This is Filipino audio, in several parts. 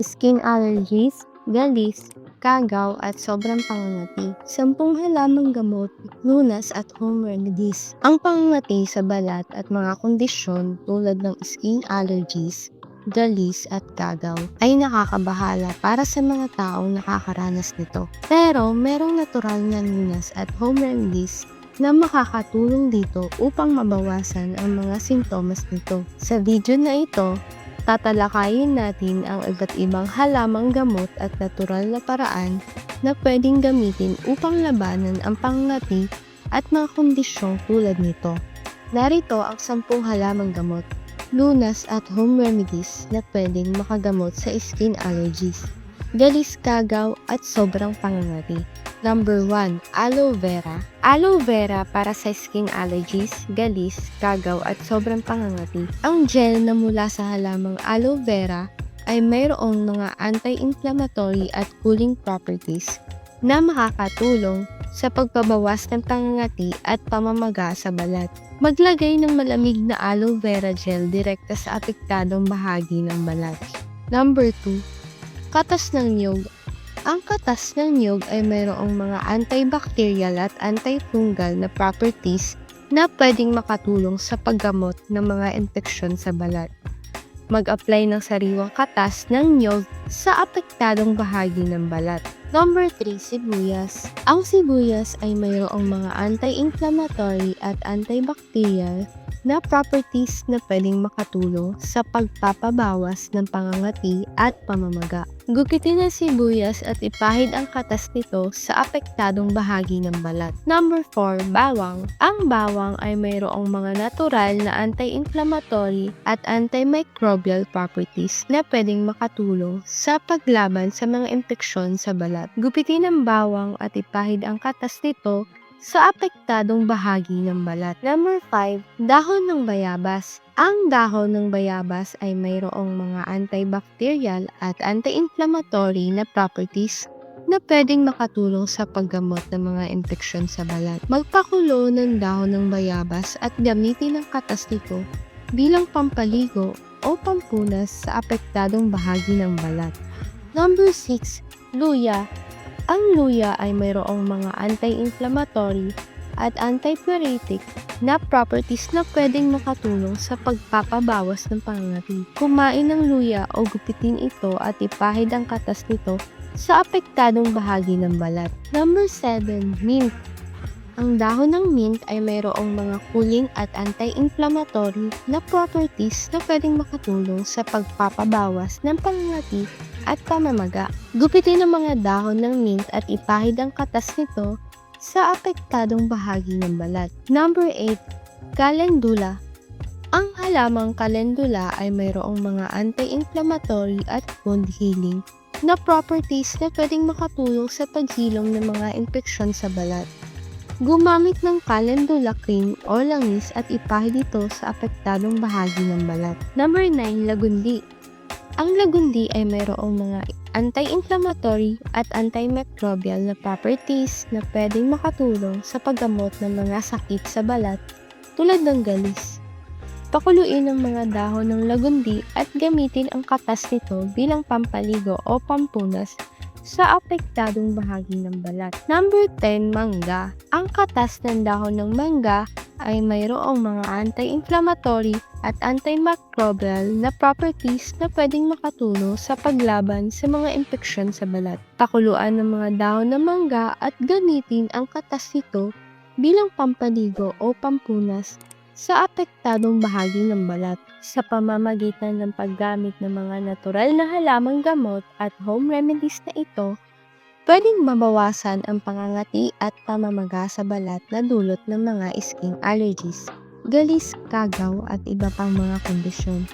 skin allergies, galis, kagaw at sobrang pangangati. Sampung halamang gamot, lunas at home remedies. Ang pangangati sa balat at mga kondisyon tulad ng skin allergies, galis at kagaw ay nakakabahala para sa mga taong nakakaranas nito. Pero merong natural na lunas at home remedies na makakatulong dito upang mabawasan ang mga sintomas nito. Sa video na ito, tatalakayin natin ang iba't ibang halamang gamot at natural na paraan na pwedeng gamitin upang labanan ang pangngati at mga kondisyong tulad nito. Narito ang sampung halamang gamot, lunas at home remedies na pwedeng makagamot sa skin allergies, galis kagaw at sobrang pangangati. Number 1, aloe vera. Aloe vera para sa skin allergies, galis, kagaw at sobrang pangangati. Ang gel na mula sa halamang aloe vera ay mayroong mga anti-inflammatory at cooling properties na makakatulong sa pagpabawas ng pangangati at pamamaga sa balat. Maglagay ng malamig na aloe vera gel direkta sa apektadong bahagi ng balat. Number 2, katas ng niyog ang katas ng niyog ay mayroong mga antibacterial at antifungal na properties na pwedeng makatulong sa paggamot ng mga infeksyon sa balat. Mag-apply ng sariwang katas ng niyog sa apektadong bahagi ng balat. Number 3, sibuyas. Ang sibuyas ay mayroong mga anti-inflammatory at antibacterial na properties na pwedeng makatulong sa pagpapabawas ng pangangati at pamamaga. Gupitin ang sibuyas at ipahid ang katas nito sa apektadong bahagi ng balat. Number 4, bawang. Ang bawang ay mayroong mga natural na anti-inflammatory at antimicrobial properties na pwedeng makatulong sa paglaban sa mga infeksyon sa balat. Gupitin ang bawang at ipahid ang katas nito sa apektadong bahagi ng balat. Number 5, dahon ng bayabas. Ang dahon ng bayabas ay mayroong mga antibacterial at anti-inflammatory na properties na pwedeng makatulong sa paggamot ng mga infeksyon sa balat. Magpakulo ng dahon ng bayabas at gamitin ang katas nito bilang pampaligo o pampunas sa apektadong bahagi ng balat. Number 6, luya. Ang luya ay mayroong mga anti-inflammatory at antipyretic na properties na pwedeng makatulong sa pagpapabawas ng pangangati. Kumain ng luya o gupitin ito at ipahid ang katas nito sa apektadong bahagi ng balat. Number 7, mint. Ang dahon ng mint ay mayroong mga cooling at anti-inflammatory na properties na pwedeng makatulong sa pagpapabawas ng pangangati at pamamaga. Gupitin ang mga dahon ng mint at ipahid ang katas nito sa apektadong bahagi ng balat. Number 8, calendula. Ang halamang calendula ay mayroong mga anti-inflammatory at wound healing na properties na pwedeng makatulong sa paghilom ng mga infeksyon sa balat. Gumamit ng calendula cream o langis at ipahid ito sa apektadong bahagi ng balat. Number 9, lagundi. Ang lagundi ay mayroong mga anti-inflammatory at antimicrobial na properties na pwedeng makatulong sa paggamot ng mga sakit sa balat tulad ng galis. Pakuluin ang mga dahon ng lagundi at gamitin ang katas nito bilang pampaligo o pampunas sa apektadong bahagi ng balat. Number 10, mangga. Ang katas ng dahon ng mangga ay mayroong mga anti-inflammatory at antimicrobial na properties na pwedeng makatulong sa paglaban sa mga infeksyon sa balat. Pakuluan ng mga dahon ng mangga at gamitin ang katas nito bilang pampaligo o pampunas sa apektadong bahagi ng balat sa pamamagitan ng paggamit ng mga natural na halamang gamot at home remedies na ito, pwedeng mabawasan ang pangangati at pamamaga sa balat na dulot ng mga skin allergies, galis, kagaw at iba pang mga kondisyon.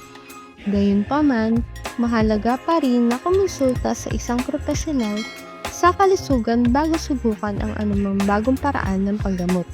Gayunpaman, mahalaga pa rin na kumonsulta sa isang profesional sa kalusugan bago subukan ang anumang bagong paraan ng paggamot.